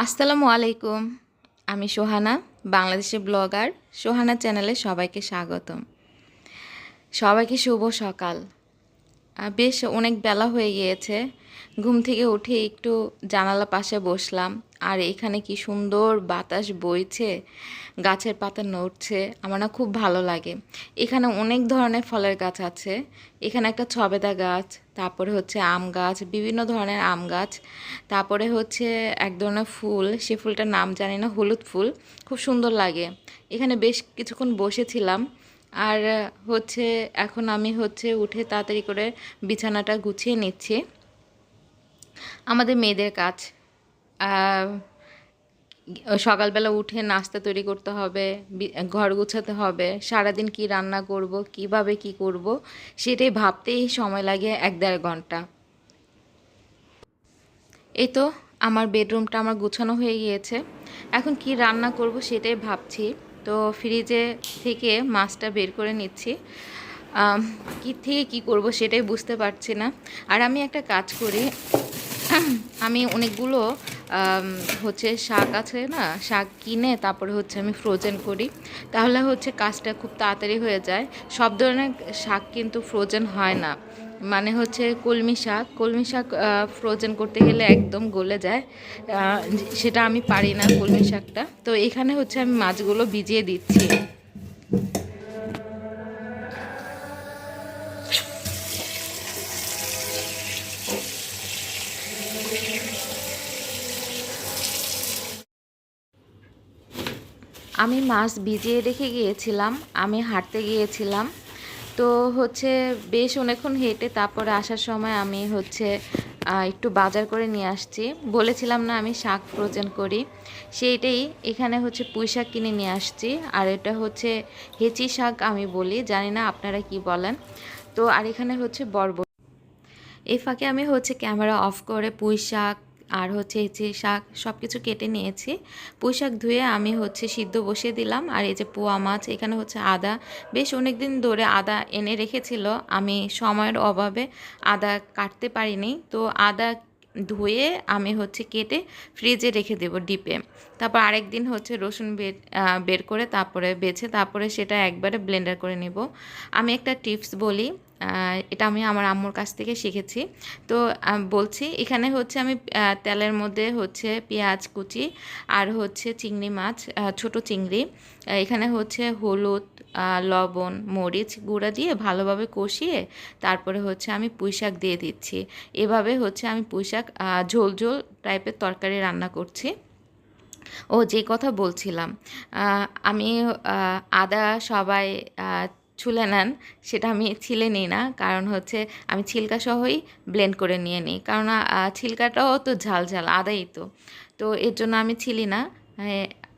আসসালামু আলাইকুম। আমি সোহানা বাংলাদেশের ব্লগার। সোহানা চ্যানেলে সবাইকে স্বাগতম। সবাইকে শুভ সকাল। বেশ অনেক বেলা হয়ে গিয়েছে। ঘুম থেকে উঠে একটু জানালা পাশে বসলাম। আর এখানে কি সুন্দর বাতাস বইছে গাছের পাতা নড়ছে আমার না খুব ভালো লাগে। এখানে অনেক ধরনের ফলের গাছ আছে এখানে একটা ছবেদা গাছ তারপরে হচ্ছে আম গাছ বিভিন্ন ধরনের আম গাছ তারপরে হচ্ছে এক ধরনের ফুল সে ফুলটার নাম জানি না হলুদ ফুল খুব সুন্দর লাগে। এখানে বেশ কিছুক্ষণ বসেছিলাম আর হচ্ছে এখন আমি হচ্ছে উঠে তাড়াতাড়ি করে বিছানাটা গুছিয়ে নিচ্ছি। আমাদের মেয়েদের আহ, সকালবেলা উঠে নাস্তা তৈরি করতে হবে ঘর গুছাতে হবে, সারাদিন কি রান্না করব, কীভাবে কি করব, সেটাই ভাবতেই সময় লাগে এক দেড় ঘণ্টা। এই তো আমার বেডরুমটা আমার গুছানো হয়ে গিয়েছে। এখন কি রান্না করব সেটাই ভাবছি। তো ফ্রিজে থেকে মাছটা বের করে নিচ্ছি। কি থেকে কি করব সেটাই বুঝতে পারছি না। আর আমি একটা কাজ করি। আমি অনেকগুলো হচ্ছে শাক আছে না, শাক কিনে তারপরে হচ্ছে আমি ফ্রোজেন করি। তাহলে হচ্ছে কাজটা খুব তাড়াতাড়ি হয়ে যায়। সব ধরনের শাক কিন্তু ফ্রোজেন হয় না। মানে হচ্ছে কলমি শাক কলমি শাক ফ্রোজেন করতে গেলে একদম গলে যায়। সেটা আমি পারি না কলমি শাকটা। তো এখানে হচ্ছে আমি মাছগুলো ভিজিয়ে দিচ্ছি। আমি মাছ ভিজিয়ে রেখে গিয়েছিলাম, আমি হাঁটতে গিয়েছিলাম। তো হচ্ছে বেশ অনেকক্ষণ হেঁটে তারপরে আসার সময় আমি হচ্ছে একটু বাজার করে নিয়ে আসছি। বলেছিলাম না আমি শাক ফ্রোজেন করি। সেইটাই এখানে হচ্ছে পুঁই শাক কিনে নিয়ে আসছি। আর এটা হচ্ছে হেঁচি শাক আমি বলি, জানি না আপনারা কি বলেন। তো আর এখানে হচ্ছে বরবটি। এই ফাঁকে আমি হচ্ছে ক্যামেরা অফ করে পুঁই শাক আর হচ্ছে হেঁচি শাক সব কিছু কেটে নিয়েছি। পুঁই শাক ধুয়ে আমি হচ্ছে সিদ্ধ বসিয়ে দিলাম। আর এই যে পোয়া মাছ, এখানে হচ্ছে আদা। বেশ অনেক দিন ধরে আদা এনে রেখেছিল। আমি সময়ের অভাবে আদা কাটতে পারিনি। তো আদা ধুয়ে আমি হচ্ছে কেটে ফ্রিজে রেখে দেবো ডিপে। তারপর আরেক দিন হচ্ছে রসুন বের বের করে তারপরে বেছে, তারপরে সেটা একবারে ব্লেন্ডার করে নেব। আমি একটা টিপস বলি এটা আমি আমার আম্মুর কাছ থেকে শিখেছি। তো বলছি, এখানে হচ্ছে আমি তেলের মধ্যে হচ্ছে পেঁয়াজ কুচি আর হচ্ছে চিংড়ি মাছ ছোট চিংড়ি। এখানে হচ্ছে হলুদ লবণ, মরিচ গুঁড়া দিয়ে ভালোভাবে কষিয়ে তারপরে হচ্ছে আমি পুঁই শাক দিয়ে দিচ্ছি। এভাবে হচ্ছে আমি পুঁই শাক ঝোল ঝোল টাইপের তরকারি রান্না করছি। ও, যে কথা বলছিলাম আমি আদা সবাই ছুলে নেন, সেটা আমি ছিলে নিই না। কারণ হচ্ছে আমি ছিলকা সহই ব্লেন্ড করে নিয়ে নিই। কারণ ছিলকাটাও তো ঝাল ঝাল, আদাই তো। তো এর জন্য আমি ছিলি না।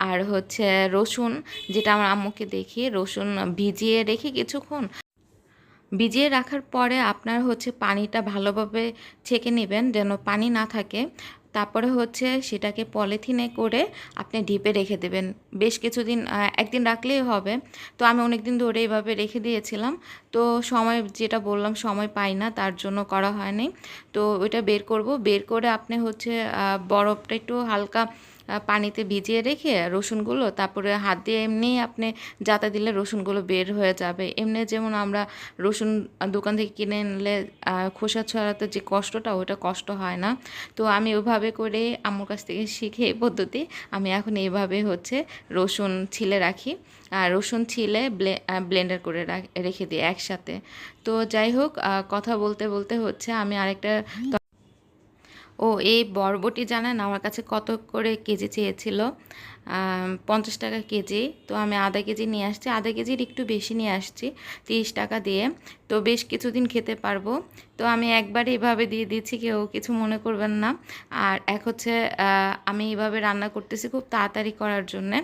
আর হচ্ছে রসুন, যেটা আমার আম্মুকে দেখি রসুন ভিজিয়ে রেখে কিছুক্ষণ ভিজিয়ে রাখার পরে আপনার হচ্ছে পানিটা ভালোভাবে ছেঁকে নেবেন, যেন পানি না থাকে। তারপরে হচ্ছে সেটাকে পলিথিনে করে আপনি ডিপে রেখে দেবেন। বেশ কিছুদিন একদিন রাখলেই হবে। তো আমি অনেক দিন ধরে এইভাবে রেখে দিয়েছিলাম। তো সময়, যেটা বললাম, সময় পাই না, তার জন্য করা হয়নি। তো ওইটা বের করব। বের করে আপনি হচ্ছে বরফটা একটু হালকা পানিতে ভিজিয়ে রেখে রসুনগুলো, তারপরে হাত দিয়ে এমনি আপনি যাতা দিলে রসুনগুলো বের হয়ে যাবে। এমনি যেমন আমরা রসুন দোকান থেকে কিনে নিলে খোসা ছড়াতে যে কষ্টটা ওটা কষ্ট হয় না। তো আমি ওইভাবে করে আমার কাছ থেকে শিখে এই পদ্ধতি, আমি এখন এইভাবে হচ্ছে রসুন ছিলে রাখি। আর রসুন ছিলে ব্লেন্ডার করে রেখে দিই একসাথে। তো যাই হোক কথা বলতে বলতে হচ্ছে আমি আরেকটা ও এই বরবটি জানেন আমার কাছে কত করে কেজি চেয়েছিল। পঞ্চাশ টাকা কেজি। তো আমি আধা কেজি নিয়ে আসছি। আধা কেজির একটু বেশি নিয়ে আসছি, তিরিশ টাকা দিয়ে। তো বেশ কিছুদিন খেতে পারব। তো আমি একবার এভাবে দিয়ে দিচ্ছি, কেউ কিছু মনে করবেন না। আর এক হচ্ছে আমি এভাবে রান্না করতেছি খুব তাড়াতাড়ি করার জন্যে।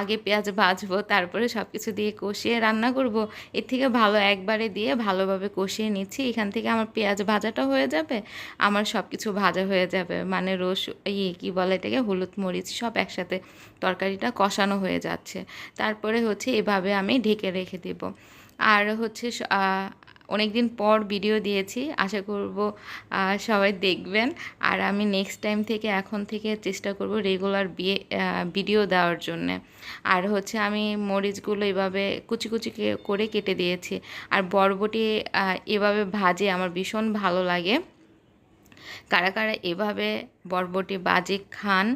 আগে পেঁয়াজ ভাজবো, তারপরে সব কিছু দিয়ে কষিয়ে রান্না করব। এর থেকে ভালো একবারে দিয়ে ভালোভাবে কষিয়ে নিচ্ছি। এখান থেকে আমার পেঁয়াজ ভাজাটা হয়ে যাবে, আমার সব কিছু ভাজা হয়ে যাবে। মানে রস ইয়ে কী বলে এটাকে? হলুদ মরিচ সব একসাথে তরকারিটা কষানো হয়ে যাচ্ছে। তারপরে হচ্ছে এভাবে আমি ঢেকে রেখে দেব। আর হচ্ছে অনেক দিন পর ভিডিও দিয়েছি। আশা করব সবাই দেখবেন। আর আমি নেক্সট টাইম থেকে এখন থেকে চেষ্টা করব রেগুলার বিয়ে ভিডিও দেওয়ার জন্যে। আর হচ্ছে আমি মরিচগুলো এভাবে কুচি কুচি করে কেটে দিয়েছি। আর বরবটি এভাবে ভাজে আমার ভীষণ ভালো লাগে। কারা কারা এভাবে বরবটি বাজে খান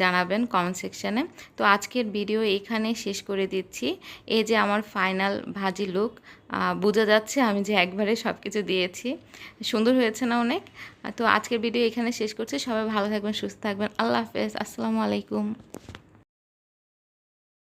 জানাবেন কমেন্ট সেকশানে তো আজকের ভিডিও এখানে শেষ করে দিচ্ছি। এই যে আমার ফাইনাল ভাজি লুক বোঝা যাচ্ছে আমি যে একবারে সব কিছু দিয়েছি। সুন্দর হয়েছে না অনেক? তো আজকের ভিডিও এখানে শেষ করছি। সবাই ভালো থাকবেন, সুস্থ থাকবেন। আল্লাহ হাফেজ। আসসালামু আলাইকুম।